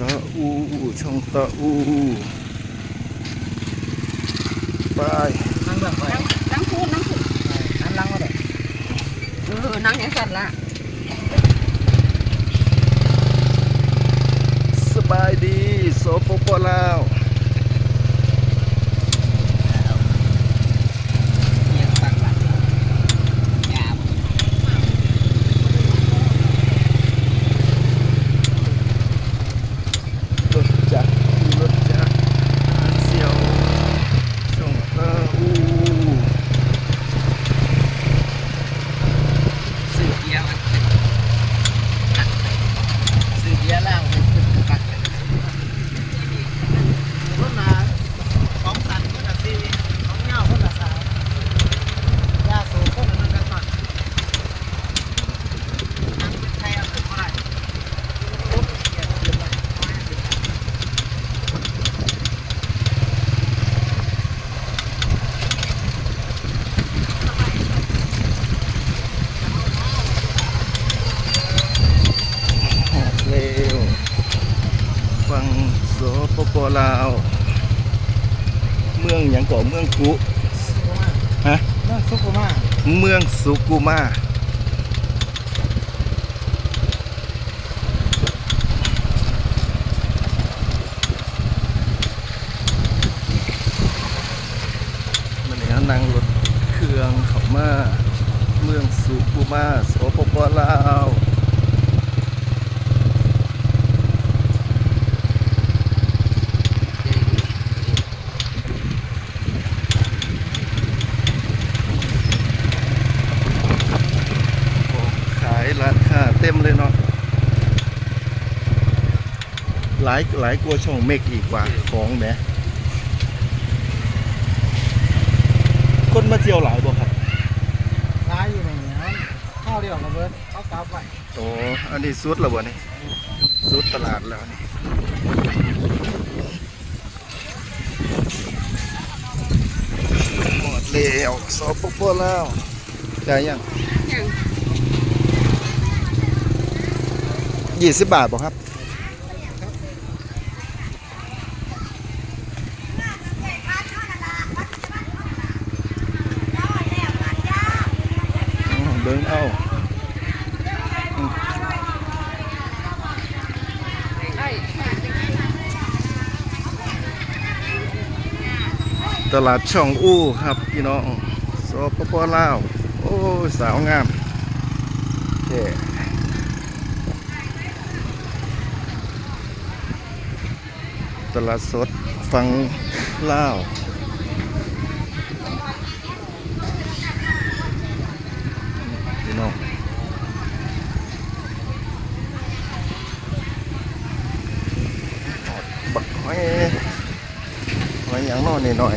ตาอูช่องตาอูไปนั่งแบบไปนั่งนั่งพูดนั่งพูดนั่งลังมาเลยเออนั่งอย่างสั่นละสบายดีโสปปลาว เอียงตักหลังยาม รถจักรรถจักรเสียวช่องตาอู สื่อเกียร์มันสื่อเกียร์แล้วมันขึ้นปักคนละสองสันคนละสี่สองเงาคนละสามยาสูบคนละนั่นกันตัดนั่งเป็นแทนเป็นอะไรปุ๊บเกียร์เกียร์ไปร้อยห้าสิบ เร็วฟังโส ปลาวเมืองหยังก่อเมืองกุฮะนั่งซุปเมาเมืองสุกุมามันนี้นั่งรถเครื่องเข้ามา เมืองสุกุมาสปปลาวโอ้ขายร้านค้าเต็มเลยเนาะ หลายหลายกว่าช่องเมกอีกว่าของแหมคนมาเที่ยวหลายบ่ครับร้ายอยู่ในนั้นข้าวเดียวกับเบิร์ดเขากลับไปโอ้อันนี้สุดแล้วบ่นี่สุดตลาดแล้วนี่หมดแล้วสอบปปแล้วได้ยังอย่างยี่สิบบาทบ่ครับ บิ่งเอาตลาดช่องอู้ครับพี่น้องสปปลาว โอ้สาวงามแค่ตลาดสดฟังลาวพี่น้อง ไว้อย่างน้อยหน่อย